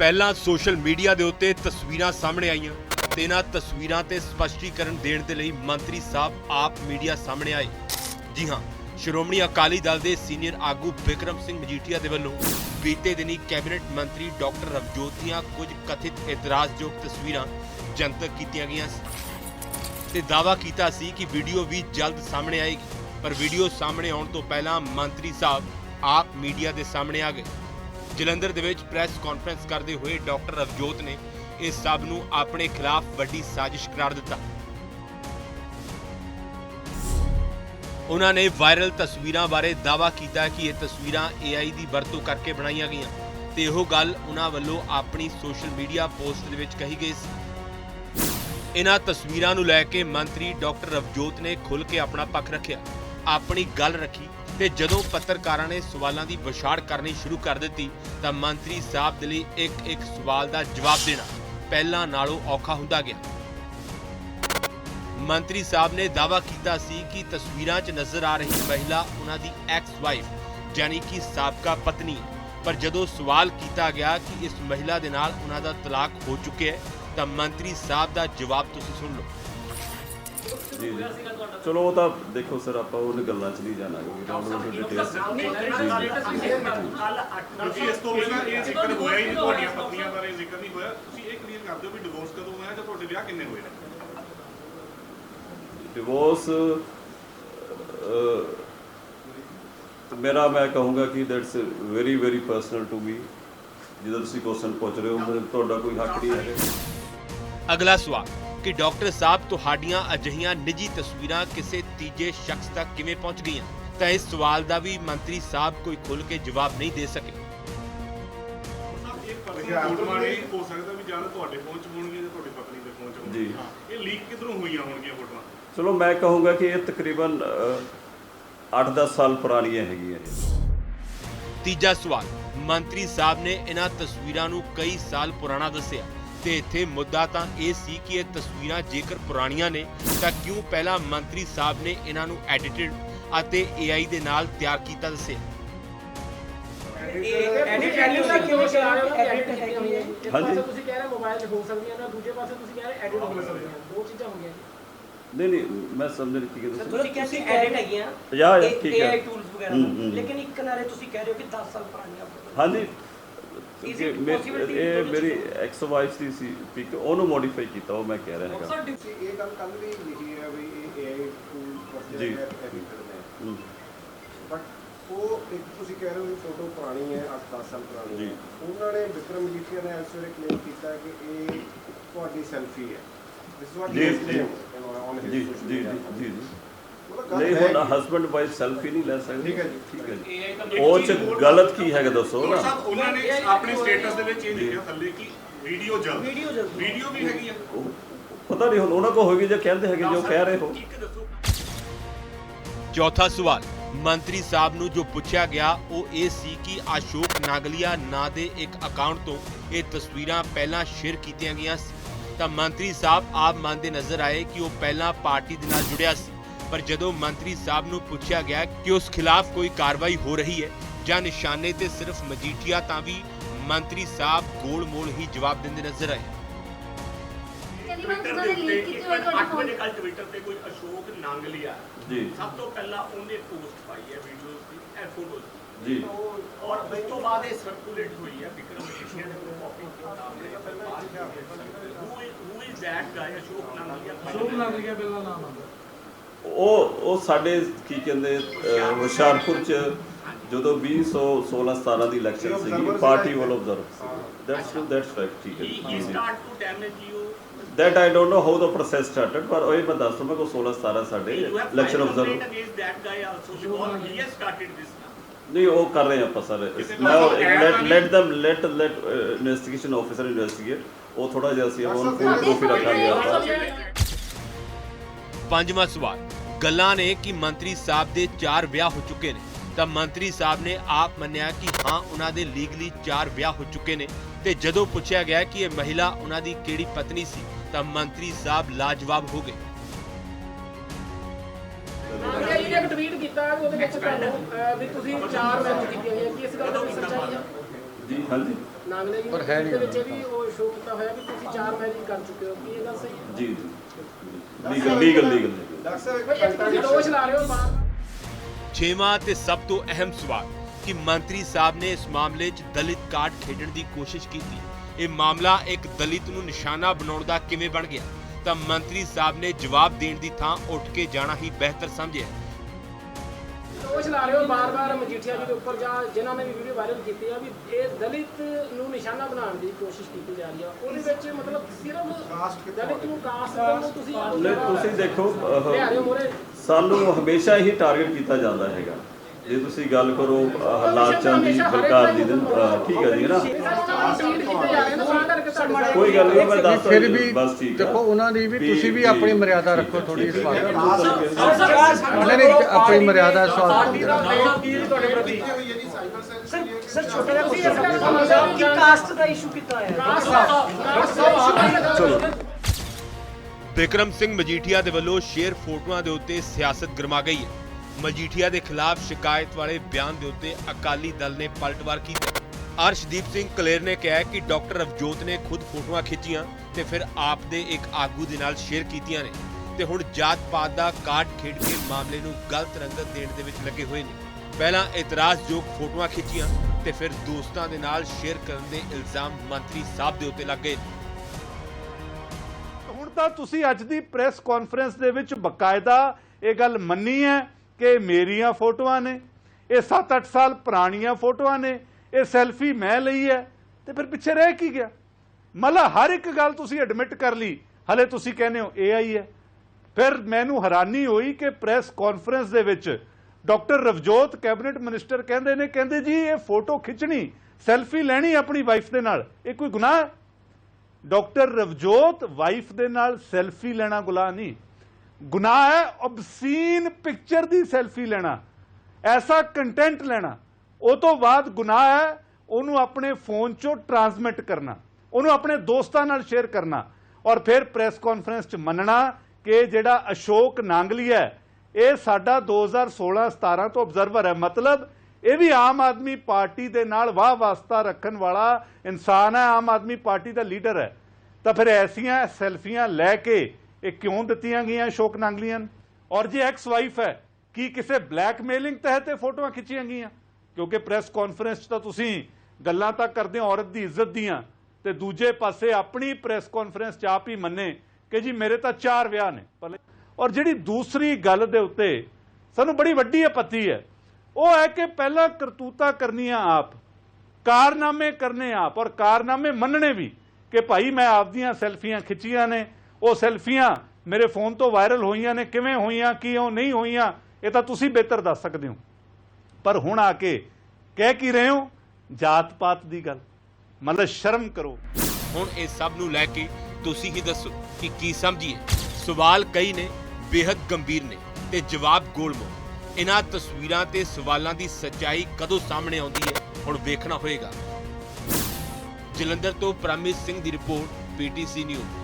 ਪਹਿਲਾਂ social media ਦੇ ਉੱਤੇ ਤਸਵੀਰਾਂ ਸਾਹਮਣੇ ਆਈਆਂ ਤੇ ਇਹਨਾਂ ਤਸਵੀਰਾਂ ਤੇ ਸਪਸ਼ਟੀਕਰਨ ਦੇਣ ਦੇ ਲਈ ਮੰਤਰੀ ਸਾਹਿਬ ਆਪ ਮੀਡੀਆ ਸਾਹਮਣੇ ਆਏ। ਜੀ ਹਾਂ, ਸ਼੍ਰੋਮਣੀ ਅਕਾਲੀ ਦਲ ਦੇ ਸੀਨੀਅਰ ਆਗੂ ਬਿਕਰਮ ਸਿੰਘ ਮਜੀਠੀਆ ਦੇ ਵੱਲੋਂ ਬੀਤੇ ਦਿਨੀ ਕੈਬਨਿਟ ਮੰਤਰੀ ਡਾਕਟਰ ਰਵਜੋਤ ਦੀਆਂ ਕੁਝ ਕਥਿਤ ਇਤਰਾਜ਼ਯੋਗ ਤਸਵੀਰਾਂ ਜਨਤਕ ਕੀਤੀਆਂ ਗਈਆਂ ਸੀ। ਤੇ ਦਾਅਵਾ ਕੀਤਾ ਸੀ ਕਿ ਵੀਡੀਓ ਵੀ ਜਲਦ ਸਾਹਮਣੇ ਆਏਗੀ, ਪਰ ਵੀਡੀਓ ਸਾਹਮਣੇ ਆਉਣ ਤੋਂ ਪਹਿਲਾਂ ਮੰਤਰੀ ਸਾਹਿਬ ਆਪ ਮੀਡੀਆ ਦੇ ਸਾਹਮਣੇ ਆ ਗਏ। ਜਲੰਧਰ ਦੇ ਵਿੱਚ ਪ੍ਰੈਸ ਕਾਨਫਰੰਸ ਕਰਦੇ ਹੋਏ ਡਾਕਟਰ ਰਵਜੋਤ ਨੇ ਇਸ ਸਭ ਨੂੰ ਆਪਣੇ ਖਿਲਾਫ ਵੱਡੀ ਸਾਜ਼ਿਸ਼ ਕਰਾਰ ਦਿੱਤਾ। ਉਹਨਾਂ ਨੇ ਵਾਇਰਲ ਤਸਵੀਰਾਂ ਬਾਰੇ ਦਾਅਵਾ ਕੀਤਾ ਕਿ ਇਹ ਤਸਵੀਰਾਂ AI ਦੀ ਵਰਤੋਂ ਕਰਕੇ ਬਣਾਈਆਂ ਗਈਆਂ ਤੇ ਇਹੋ ਗੱਲ ਉਹਨਾਂ ਵੱਲੋਂ ਆਪਣੀ ਸੋਸ਼ਲ ਮੀਡੀਆ ਪੋਸਟ ਦੇ ਵਿੱਚ ਕਹੀ ਗਈ ਸੀ। ਇਹਨਾਂ ਤਸਵੀਰਾਂ ਨੂੰ ਲੈ ਕੇ ਮੰਤਰੀ ਡਾਕਟਰ ਰਵਜੋਤ ਨੇ ਖੁੱਲ੍ਹ ਕੇ ਆਪਣਾ ਪੱਖ ਰੱਖਿਆ। ਆਪਣੀ ਗੱਲ ਰੱਖੀ ਤੇ ਜਦੋਂ ਪੱਤਰਕਾਰਾਂ ਨੇ ਸਵਾਲਾਂ ਦੀ ਵਿਛਾੜ ਕਰਨੀ ਸ਼ੁਰੂ ਕਰ ਦਿੱਤੀ, ਤਾਂ ਮੰਤਰੀ ਸਾਹਿਬ ਦੇ ਲਈ ਇੱਕ ਇੱਕ ਸਵਾਲ ਦਾ ਜਵਾਬ ਦੇਣਾ ਪਹਿਲਾਂ ਨਾਲੋਂ ਔਖਾ ਹੁੰਦਾ ਗਿਆ। ਮੰਤਰੀ ਸਾਹਿਬ ਨੇ ਦਾਅਵਾ ਕੀਤਾ ਸੀ ਕਿ ਤਸਵੀਰਾਂ 'ਚ ਨਜ਼ਰ ਆ ਰਹੀ ਮਹਿਲਾ, ਉਹਨਾਂ ਦੀ ਐਕਸ ਵਾਈਫ ਯਾਨੀ ਕਿ ਸਾਬਕਾ ਪਤਨੀ ਹੈ। ਪਰ ਜਦੋਂ ਸਵਾਲ ਕੀਤਾ ਗਿਆ ਕਿ ਇਸ ਮਹਿਲਾ ਦੇ ਨਾਲ ਉਹਨਾਂ ਦਾ ਤਲਾਕ ਹੋ ਚੁੱਕਿਆ ਹੈ, ਤਾਂ ਮੰਤਰੀ ਸਾਹਿਬ ਦਾ ਜਵਾਬ ਤੁਸੀਂ ਸੁਣ ਲਓ। ਜੀ ਜੀ ਚਲੋ ਉਹ ਤਾਂ ਦੇਖੋ ਸਰ ਆਪਾਂ ਉਹਨੇ ਗੱਲਾਂ 'ਚ ਨਹੀਂ ਜਾਣਾ ਕਿਉਂਕਿ ਉਹਨਾਂ ਨੂੰ ਡਿਟੇਲਸ ਤੁਸੀਂ ਇਸ ਤੋਂ ਬਿਨਾਂ ਇਹ ਜ਼ਿਕਰ ਹੋਇਆ ਹੀ ਨਹੀਂ ਤੁਹਾਡੀਆਂ ਪਤਨੀਆਂ ਬਾਰੇ ਜ਼ਿਕਰ ਨਹੀਂ ਹੋਇਆ। ਤੁਸੀਂ ਇਹ ਕਲੀਅਰ ਕਰ ਦਿਓ ਵੀ ਡਿਵੋਰਸ ਕਦੋਂ ਹੋਇਆ ਜਾਂ ਤੁਹਾਡੇ ਵਿਆਹ ਕਿੰਨੇ ਹੋਏ ਨੇ? ਡਿਵੋਰਸ ਮੇਰਾ ਮੈਂ ਕਹੂੰਗਾ ਕਿ that's very very personal to me ਜਦੋਂ ਤੁਸੀਂ ਕੁਐਸਚਨ ਪੁੱਛ ਰਹੇ ਹੋ ਮੇਰੇ- ਤੁਹਾਡਾ ਕੋਈ ਹੱਕ ਨਹੀਂ ਹੈ। ਅਗਲਾ ਸਵਾਲ। ਕਿ ਡਾਕਟਰ ਸਾਹਿਬ ਤੁਹਾਡੀਆਂ ਅਜਿਹੀਆਂ ਨਿੱਜੀ ਤਸਵੀਰਾਂ ਕਿਸੇ ਤੀਜੇ ਸ਼ਖਸ ਤੱਕ ਕਿਵੇਂ ਪਹੁੰਚ ਗਈਆਂ? ਤਾਂ ਇਸ ਸਵਾਲ ਦਾ ਵੀ ਮੰਤਰੀ ਸਾਹਿਬ ਕੋਈ ਖੁੱਲ੍ਹ ਕੇ ਜਵਾਬ ਨਹੀਂ ਦੇ ਸਕੇ। ਹੋ ਸਕਦਾ ਵੀ ਜਾਂ ਤਾਂ ਤੁਹਾਡੇ ਪਹੁੰਚ ਹੋਣਗੀਆਂ ਜਾਂ ਤੁਹਾਡੀ ਪਤਨੀ ਦੇ ਪਹੁੰਚ ਹੋਣਗੀਆਂ ਜੀ। ਇਹ ਲੀਕ ਕਿਧਰੋਂ ਹੋਈਆਂ ਹੋਣਗੀਆਂ ਫੋਟੋਆਂ? ਚਲੋ ਮੈਂ ਕਹੂੰਗਾ ਕਿ ਇਹ ਤਕਰੀਬਨ 8-10 ਸਾਲ ਪੁਰਾਣੀਆਂ ਹੈਗੀਆਂ ਇਹ ਤੀਜਾ ਸਵਾਲ ਮੰਤਰੀ ਸਾਹਿਬ ਨੇ ਇਹਨਾਂ ਤਸਵੀਰਾਂ ਨੂੰ ਕਈ ਸਾਲ ਪੁਰਾਣਾ ਦੱਸਿਆ। ਤੇ ਇੱਥੇ ਮੁੱਦਾ ਤਾਂ ਇਹ ਸੀ ਕਿ ਇਹ ਤਸਵੀਰਾਂ ਜੇਕਰ ਪੁਰਾਣੀਆਂ ਨੇ ਤਾਂ ਕਿਉਂ ਪਹਿਲਾਂ ਮੰਤਰੀ ਸਾਹਿਬ ਨੇ ਇਹਨਾਂ ਨੂੰ ਐਡਿਟਡ ਅਤੇ AI ਦੇ ਨਾਲ ਤਿਆਰ ਕੀਤਾ ਦੱਸਿਆ? ਐਡਿਟ ਵੈਲਿਊ ਦਾ ਕਿਉਂ ਚਲਾ ਰਹੇ ਹੋ? ਐਡਿਟ ਹੈਗੀ ਹੋਈ ਹੈ ਇੱਕ। ਪਾਸੇ ਤੁਸੀਂ ਕਹਿ ਰਹੇ ਮੋਬਾਈਲ 'ਚ ਹੋ ਸਕਦੀਆਂ ਨੇ ਦੂਜੇ ਪਾਸੇ ਤੁਸੀਂ ਕਹਿ ਰਹੇ ਐਡਿਟ ਹੋ ਸਕਦੀਆਂ ਦੋ ਚੀਜ਼ਾਂ ਹੋ ਗਈਆਂ ਨਹੀਂ ਨਹੀਂ ਮੈਂ ਸਮਝ ਨਹੀਂ ਕੀ ਕਹਿੰਦੇ ਤੁਸੀਂ ਕਹਿੰਦੇ ਐਡਿਟ ਹੈਗੀਆਂ। ਯਾ, ਯਾ, ਠੀਕ ਹੈ। AI ਟੂਲਸ ਵਗੈਰਾ। ਹੂੰ, ਹੂੰ। ਲੇਕਿਨ ਇੱਕ ਕਿਨਾਰੇ ਤੁਸੀਂ ਕਹਿ ਰਹੇ ਹੋ ਕਿ 10 ਸਾਲ ਪੁਰਾਣੀਆਂ। ਹਾਂਜੀ। Is it ਮੇ- possibility ਇਹ ਕਿ ਮੇਰੀ ਐਕਸ ਵਾਈਫ ਦੀ ਸੀ ਪਿਕ ਉਹਨੂੰ ਮੋਡੀਫਾਈ ਕੀਤਾ ਉਹ ਮੈਂ ਕਹਿ ਰਿਹਾ ਹੈਗਾ ਸਰ ਤੁਸੀਂ ਇਹ ਗੱਲ ਕੱਲ ਵੀ ਲਿਖੀ ਹੈ ਵੀ ਇਹ AI ਟੂਲ ਵਰਤੇ ਜੀ। ਐਡੀਟਰ ਨੇ ਹੂੰ। ਬਟ ਉਹ ਇੱਕ ਤੁਸੀਂ ਕਹਿ ਰਹੇ ਹੋ ਕਿ ਫੋਟੋ ਪੁਰਾਣੀ ਹੈ 8-10 ਸਾਲ ਪੁਰਾਣੀ ਜੀ। ਹੈ ਉਹਨਾਂ ਨੇ ਵਿਕਰਮ ਜੀਠੀਆ ਨੇ ਇਸ ਵੇਲੇ ਕਲੇਮ ਕੀਤਾ ਕਿ ਇਹ ਤੁਹਾਡੀ ਸੈਲਫੀ ਹੈ ਦਿਸ ਵਾਟ ਜੀ, ਹੀ ਜੀ। ਜੀ ਜੀ ਜੀ ਜੀ ਜੀ ਨਹੀਂ ਹੁਣ ਹਸਬੰਡ ਵਾਈਫ ਸੈਲਫੀ ਨਹੀਂ ਲੈ ਸਕਦੇ। ਠੀਕ ਹੈ ਜੀ। ਠੀਕ ਹੈ ਜੀ। ਉਹ ਚ ਗਲਤ ਕੀ ਹੈਗਾ ਦੱਸੋ ਨਾ। ਸਾਹਿਬ ਉਹਨਾਂ ਨੇ ਆਪਣੇ ਸਟੇਟਸ ਦੇ ਵਿੱਚ ਇਹ ਲਿਖਿਆ ਥੱਲੇ ਕਿ ਵੀਡੀਓ ਜਲਦ। ਵੀਡੀਓ ਜਲਦੀ। ਵੀਡੀਓ ਵੀ ਹੈਗੀ ਆ। ਪਤਾ ਨਹੀਂ ਹੁਣ ਉਹਨਾਂ ਕੋ ਹੋਏਗੀ ਜੇ ਕਹਿੰਦੇ ਹੈਗੇ ਜੋ ਕਹਿ ਰਹੇ ਹੋ। ਚੌਥਾ ਸਵਾਲ ਮੰਤਰੀ ਸਾਹਿਬ ਨੂੰ ਜੋ ਪੁੱਛਿਆ ਗਿਆ ਉਹ ਇਹ ਸੀ ਕਿ ਅਸ਼ੋਕ ਨਾਗਲੀਆ ਨਾਂ ਦੇ ਇੱਕ ਅਕਾਊਂਟ ਤੋਂ ਇਹ ਤਸਵੀਰਾਂ ਪਹਿਲਾਂ ਸ਼ੇਅਰ ਕੀਤੀਆਂ ਗਈਆਂ ਸੀ। ਤਾਂ ਮੰਤਰੀ ਸਾਹਿਬ ਆਪ ਮੰਨਦੇ ਨਜ਼ਰ ਆਏ ਕਿ ਉਹ ਪਹਿਲਾਂ ਪਾਰਟੀ ਦੇ ਨਾਲ ਜੁੜਿਆ ਸੀ। ਪਰ ਜਦੋਂ ਮੰਤਰੀ ਸਾਹਿਬ ਨੂੰ ਪੁੱਛਿਆ ਗਿਆ ਕਿ ਉਸ ਖਿਲਾਫ ਕੋਈ ਕਾਰਵਾਈ ਹੋ ਰਹੀ ਹੈ ਜਾਂ ਨਿਸ਼ਾਨੇ ਤੇ ਸਿਰਫ ਮਜੀਠੀਆ ਤਾਂ ਵੀ ਮੰਤਰੀ ਸਾਹਿਬ ਗੋਲ-ਮੋਲ ਹੀ ਜਵਾਬ ਦਿੰਦੇ ਨਜ਼ਰ ਆਏ। ਕਹਿੰਦੀ ਮੈਂ ਟਵਿੱਟਰ ਉਹਨਾਂ ਦੇ ਨੇ ਉੱਤੇ ਲਿੰਕ ਕੀਤੀ ਇੱਕ ਹੋਈ ਮਿੰਟ ਤੁਹਾਡੇ 8 ਫੋਨ ਵਜੇ ਕੱਲ ਟਵਿੱਟਰ ਤੇ ਕੋਈ ਅਸ਼ੋਕ ਨਾਂਗਲੀਆ ਜੀ। ਸਭ ਤੋਂ ਪਹਿਲਾਂ ਉਹਨੇ ਪੋਸਟ ਪਾਈ ਹੈ ਵੀਡੀਓਜ਼ ਦੀ ਇਹ ਫੋਟੋਜ਼ ਜੀ। ਔਰ ਉਸ ਤੋਂ ਬਾਅਦ ਇਹ ਸਰਕੂਲੇਟ ਹੋਈ ਹੈ ਵਿਕਰਮ ਮਜੀਠੀਆ ਨੇ ਕੋਈ ਕਾਪੀ ਕੀਤਾ ਆਪਣੇ who who is that guy Ashok Nangalia Ashok Nangalia ਉਹ ਉਹ ਸਾਡੇ ਕੀ ਕਹਿੰਦੇ ਹੁਸ਼ਿਆਰਪੁਰ ਚ ਜਦੋਂ 2016 17 ਦੀ ਇਲੈਕਸ਼ਨ ਸੀਗੀ ਪਾਰਟੀ ਵੱਲੋਂ ਆਬਜ਼ਰਵ ਦੈਟਸ ਦੈਟਸ ਫੈਕਟ ਠੀਕ ਹੈ he, ਜੀ। he start to damage you that I don't know how the process started ਪਰ ਉਹ ਮੈਂ ਦੱਸ ਦੂੰਗਾ ਕੋ 16 17 ਸਾਡੇ you election filed observe complaint against that guy also because he has started this now. ਨਹੀਂ ਉਹ ਕਰ ਰਹੇ ਆਪਾਂ sir. Let let them let let investigation officer investigate ਉਹ ਥੋੜਾ ਜਿਹਾ ਅਸੀਂ ਉਹਨਾਂ ਨੂੰ ਪ੍ਰੂਫ ਰੱਖਾਂਗੇ ਆਪਾਂ। ਪੰਜਵਾਂ ਸਵਾਲ। ਗੱਲਾਂ ਨੇ ਕਿ ਮੰਤਰੀ ਸਾਹਿਬ ਦੇ 4 ਵਿਆਹ ਹੋ ਚੁੱਕੇ ਨੇ। ਤਾਂ ਮੰਤਰੀ ਸਾਹਿਬ ਨੇ ਆਪ ਮੰਨਿਆ ਕਿ ਹਾਂ ਉਹਨਾਂ ਦੇ ਲੀਗਲੀ 4 ਵਿਆਹ ਹੋ ਚੁੱਕੇ ਨੇ। ਤੇ ਜਦੋਂ ਪੁੱਛਿਆ ਗਿਆ ਕਿ ਇਹ ਮਹਿਲਾ ਉਹਨਾਂ ਦੀ ਕਿਹੜੀ ਪਤਨੀ ਸੀ ਤਾਂ ਮੰਤਰੀ ਸਾਹਿਬ ਲਾਜਵਾਬ ਹੋ ਗਏ। ਅੱਗੇ ਜੀ ਨੇ ਇੱਕ ਟਵੀਟ ਕੀਤਾ ਵੀ ਉਹਦੇ ਵਿੱਚ ਤੁਹਾਨੂੰ ਅਹ, ਵੀ ਤੁਸੀਂ ਚਾਰ ਮੈਰਿਜ ਕੀਤੀਆਂ ਹੋਈਆਂ ਕੀ ਇਸ ਗੱਲ ਦਾ ਕੋਈ ਸੱਚਾਈ ਹੈ ਜੀ ਹਾਂਜੀ। ਨਾਗਲੇ ਪਰ ਹੈ ਨਹੀਂ ਵਿੱਚ ਵੀ ਉਹ ਸ਼ੋਅ ਕੀਤਾ ਹੋਇਆ ਕਿ ਤੁਸੀਂ ਚਾਰ ਮੈਰਿਜ ਕਰ ਚੁੱਕੇ ਹੋ। ਕੀ ਇਹ ਗੱਲ ਸਹੀ? ਹੈ ਜੀ। ਜੀ ਲੀਗਲ ਲੀਗਲ ਲੀਗਲ ਡਾਕਟਰ ਸਾਹਿਬ ਕੋਈ ਇੱਕ ਤੁਸੀਂ ਦੋਸ਼ ਲਾ ਰਹੇ ਹੋ ਬਾਰ ਛੇਵਾਂ ਤੇ ਸਭ ਤੋਂ ਅਹਿਮ ਸਵਾਲ ਕਿ ਮੰਤਰੀ ਸਾਹਿਬ ਨੇ ਇਸ ਮਾਮਲੇ 'ਚ ਦਲਿਤ ਕਾਰਡ ਖੇਡਣ ਦੀ ਕੋਸ਼ਿਸ਼ ਕੀਤੀ। ਇਹ ਮਾਮਲਾ ਇੱਕ ਦਲਿਤ ਨੂੰ ਨਿਸ਼ਾਨਾ ਬਣਾਉਣ ਦਾ ਕਿਵੇਂ ਬਣ ਗਿਆ? ਤਾਂ ਮੰਤਰੀ ਸਾਹਿਬ ਨੇ ਜਵਾਬ ਦੇਣ ਦੀ ਥਾਂ ਉੱਠ ਕੇ ਜਾਣਾ ਹੀ ਬਿਹਤਰ ਸਮਝਿਆ। ਦੋਸ਼ ਲਾ ਰਹੇ ਹੋ ਬਾਰ-ਬਾਰ ਮਜੀਠੀਆ ਜੀ ਦੇ ਉੱਪਰ ਜਾਂ ਜਿਨ੍ਹਾਂ ਨੇ ਵੀ ਵੀਡੀਓ ਵਾਇਰਲ ਕੀਤੀ ਆ ਵੀ ਇਹ ਦਲਿਤ ਨੂੰ ਨਿਸ਼ਾਨਾ ਬਣਾਉਣ ਦੀ ਕੋਸ਼ਿਸ਼ ਕੀਤੀ ਜਾ ਰਹੀ ਆ। ਉਹਦੇ ਵਿੱਚ ਮਤਲਬ ਸਿਰਫ ਦਲਿਤ ਨੂੰ ਕਾਸਟ ਨੂੰ ਤੁਸੀਂ ਨਹੀਂ ਤੁਸੀਂ ਦੇਖੋ ਅਹ, ਲਿਆ ਰਹੇ ਹੋ ਮੋਰੇ। ਸਾਨੂੰ ਹਮੇਸ਼ਾ ਹੀ ਟਾਰਗੇਟ ਕੀਤਾ ਜਾਂਦਾ ਹੈਗਾ। ਜੇ ਤੁਸੀਂ ਗੱਲ ਕਰੋ ਹਰਲਾਲ ਚੰਦ ਬਲਕਾਰ ਜੀ ਦੇ ਠੀਕ ਹੈ ਜੀ ਨਾ ਕੋਈ ਗੱਲ ਨਹੀਂ ਮੈਂ ਦੱਸ ਫਿਰ ਵੀ ਬਸ ਠੀਕ ਹੈ ਦੇਖੋ ਉਹਨਾਂ ਦੀ ਵੀ ਤੁਸੀਂ ਵੀ ਆਪਣੀ ਮਰਿਆਦਾ ਰੱਖੋ ਥੋੜੀ ਇਸ ਉਹਨਾਂ ਨੇ ਆਪਣੀ ਮਰਿਆਦਾ ਸਵਾਲ ਸਰ ਕਿ ਕਾਸਟ ਦਾ ਇਸ਼ੂ ਸਿੰਘ ਮਜੀਠੀਆ ਦੇ ਵੱਲੋਂ ਸ਼ੇਅਰ ਫੋਟੋਆਂ ਦੇ ਉੱਤੇ ਸਿਆਸਤ ਗਰਮਾ ਗਈ ਹੈ। ਮਜੀਠੀਆ ਦੇ ਖਿਲਾਫ ਸ਼ਿਕਾਇਤ ਵਾਲੇ ਬਿਆਨ ਦੇ ਉੱਤੇ ਅਕਾਲੀ ਦਲ ਨੇ ਪਲਟਵਾਰ ਕੀਤੀ। ਅਰਸ਼ਦੀਪ ਸਿੰਘ ਕਲੇਰ ਨੇ ਕਿਹਾ ਕਿ ਡਾਕਟਰ ਰਵਜੋਤ ਨੇ ਖੁਦ ਫੋਟੋਆਂ ਖਿੱਚੀਆਂ ਤੇ ਫਿਰ ਆਪ ਦੇ ਇੱਕ ਆਗੂ ਦੇ ਨਾਲ ਸ਼ੇਅਰ ਕੀਤੀਆਂ ਨੇ ਤੇ ਹੁਣ ਜਾਤ ਪਾਤ ਦਾ ਕਾਰਡ ਖੇਡ ਕੇ ਮਾਮਲੇ ਨੂੰ ਗਲਤ ਰੰਗਤ ਦੇਣ ਦੇ ਵਿੱਚ ਲੱਗੇ ਹੋਏ ਨੇ। ਪਹਿਲਾਂ ਇਤਰਾਜ਼ਯੋਗ ਫੋਟੋਆਂ ਖਿੱਚੀਆਂ ਤੇ ਫਿਰ ਦੋਸਤਾਂ ਦੇ ਨਾਲ ਸ਼ੇਅਰ ਕਰਨ ਦੇ ਇਲਜ਼ਾਮ ਮੰਤਰੀ ਸਾਹਿਬ ਦੇ ਉੱਤੇ ਲੱਗੇ ਨੇ। ਹੁਣ ਤਾਂ ਤੁਸੀਂ ਅੱਜ ਦੀ ਪ੍ਰੈਸ ਕਾਨਫਰੰਸ ਦੇ ਵਿੱਚ ਬਕਾਇਦਾ ਇਹ ਗੱਲ ਮੰਨੀ ਹੈ ਕਿ ਮੇਰੀਆਂ ਫੋਟੋਆਂ ਨੇ। ਇਹ 7-8 ਸਾਲ ਪੁਰਾਣੀਆਂ ਫੋਟੋਆਂ ਨੇ। ਇਹ ਸੈਲਫੀ ਮੈਂ ਲਈ ਹੈ। ਤੇ ਫਿਰ ਪਿੱਛੇ ਰਹਿ ਕੀ ਗਿਆ? ਮਤਲਬ ਹਰ ਇੱਕ ਗੱਲ ਤੁਸੀਂ ਐਡਮਿਟ ਕਰ ਲਈ। ਹਲੇ ਤੁਸੀਂ ਕਹਿੰਦੇ ਹੋ AI ਹੈ। ਫਿਰ ਮੈਨੂੰ ਹੈਰਾਨੀ ਹੋਈ ਕਿ ਪ੍ਰੈਸ ਕਾਨਫਰੰਸ ਦੇ ਵਿੱਚ ਡਾਕਟਰ ਰਵਜੋਤ, ਕੈਬਨਿਟ ਮਿਨਿਸਟਰ ਕਹਿੰਦੇ ਨੇ, ਕਹਿੰਦੇ ਜੀ, ਇਹ ਫੋਟੋ ਖਿੱਚਣੀ, ਸੈਲਫੀ ਲੈਣੀ ਆਪਣੀ ਵਾਈਫ ਦੇ ਨਾਲ। ਇਹ ਕੋਈ ਗੁਨਾਹ ਹੈ? ਡਾਕਟਰ ਰਵਜੋਤ ਵਾਈਫ ਦੇ ਨਾਲ ਸੈਲਫੀ ਲੈਣਾ ਗੁਨਾਹ ਨਹੀਂ। ਗੁਨਾਹ ਹੈ ਆਬਸੀਨ ਪਿਕਚਰ ਦੀ ਸੈਲਫੀ ਲੈਣਾ, ਐਸਾ ਕੰਟੈਂਟ ਲੈਣਾ। ਉਹ ਤੋਂ ਬਾਅਦ ਗੁਨਾਹ ਹੈ, ਉਹਨੂੰ ਆਪਣੇ ਫੋਨ 'ਚੋਂ ਟਰਾਂਸਮਿਟ ਕਰਨਾ, ਉਹਨੂੰ ਆਪਣੇ ਦੋਸਤਾਂ ਨਾਲ ਸ਼ੇਅਰ ਕਰਨਾ ਔਰ ਫਿਰ ਪ੍ਰੈਸ ਕਾਨਫਰੰਸ 'ਚ ਮੰਨਣਾ ਕਿ ਜਿਹੜਾ ਅਸ਼ੋਕ ਨਾਂਗਲੀ ਹੈ, ਇਹ ਸਾਡਾ 2016-17 ਤੋਂ ਆਬਜ਼ਰਵਰ ਹੈ। ਮਤਲਬ ਇਹ ਵੀ ਆਮ ਆਦਮੀ ਪਾਰਟੀ ਦੇ ਨਾਲ ਵਾਹ ਵਾਸਤਾ ਰੱਖਣ ਵਾਲਾ ਇਨਸਾਨ ਹੈ, ਆਮ ਆਦਮੀ ਪਾਰਟੀ ਦਾ ਲੀਡਰ ਹੈ। ਤਾਂ ਫਿਰ ਐਸੀਆਂ ਸੈਲਫੀਆਂ ਲੈ ਕੇ ਇਹ ਕਿਉਂ ਦਿੱਤੀਆਂ ਗਈਆਂ ਸ਼ੋਕ ਨਾਂਗਲੀਆਂ ਨੂੰ? ਔਰ ਜੇ ਐਕਸ ਵਾਈਫ ਹੈ, ਕੀ ਕਿਸੇ ਬਲੈਕਮੇਲਿੰਗ ਤਹਿਤ ਇਹ ਫੋਟੋਆਂ ਖਿੱਚੀਆਂ ਗਈਆਂ? ਕਿਉਂਕਿ ਪ੍ਰੈਸ ਕਾਨਫਰੰਸ ਤਾਂ ਤੁਸੀਂ ਗੱਲਾਂ ਤਾਂ ਕਰਦੇ ਔਰਤ ਦੀ ਇੱਜ਼ਤ ਦੀਆਂ। ਤੇ ਦੂਜੇ ਪਾਸੇ ਆਪਣੀ ਪ੍ਰੈਸ ਕਾਨਫਰੰਸ 'ਚ ਆਪ ਹੀ ਮੰਨੇ ਕਿ ਜੀ ਮੇਰੇ ਤਾਂ ਚਾਰ ਵਿਆਹ ਨੇ। ਪਰ ਔਰ ਜਿਹੜੀ ਦੂਸਰੀ ਗੱਲ ਦੇ ਉੱਤੇ ਸਾਨੂੰ ਬੜੀ ਵੱਡੀ ਆਪੱਤੀ ਹੈ, ਉਹ ਹੈ ਕਿ ਪਹਿਲਾਂ ਕਰਤੂਤਾ ਕਰਨੀਆਂ ਆਪ, ਕਾਰਨਾਮੇ ਕਰਨੇ ਆਪ, ਔਰ ਕਾਰਨਾਮੇ ਮੰਨਣੇ ਵੀ ਕਿ ਭਾਈ ਮੈਂ ਆਪਦੀਆਂ ਸੈਲਫੀਆਂ ਖਿੱਚੀਆਂ ਨੇ ਉਹ ਸੈਲਫੀਆਂ ਮੇਰੇ ਫੋਨ ਤੋਂ ਵਾਇਰਲ ਹੋਈਆਂ ਨੇ, ਕਿਵੇਂ ਹੋਈਆਂ ਕਿਉਂ ਨਹੀਂ ਹੋਈਆਂ, ਇਹ ਤਾਂ ਤੁਸੀਂ ਬਿਹਤਰ ਦੱਸ ਸਕਦੇ ਹੋ। ਪਰ ਹੁਣ ਆ ਕੇ ਕਹਿ ਕੀ ਰਹੇ ਹੋ? ਜਾਤ ਪਾਤ ਦੀ ਗੱਲ। ਮਤਲਬ ਸ਼ਰਮ ਕਰੋ। ਹੁਣ ਇਹ ਸਭ ਨੂੰ ਲੈ ਕੇ ਤੁਸੀਂ ਹੀ ਦੱਸੋ ਕਿ ਕੀ ਸਮਝੀਏ। ਸਵਾਲ ਕਈ ਨੇ ਬੇहद ਗੰਭੀਰ ਨੇ ਤੇ ਜਵਾਬ ਗੋਲਮੋਲ। ਇਹਨਾਂ ਤਸਵੀਰਾਂ ਤੇ ਸਵਾਲਾਂ ਦੀ ਸੱਚਾਈ ਕਦੋਂ ਸਾਹਮਣੇ ਆਉਂਦੀ ਹੈ, ਹੁਣ ਵੇਖਣਾ ਹੋਏਗਾ। ਜਲੰਧਰ ਤੋਂ ਪ੍ਰਮਿਤ ਸਿੰਘ ਦੀ ਰਿਪੋਰਟ, ਪੀਟੀਸੀ ਨਿਊਜ਼।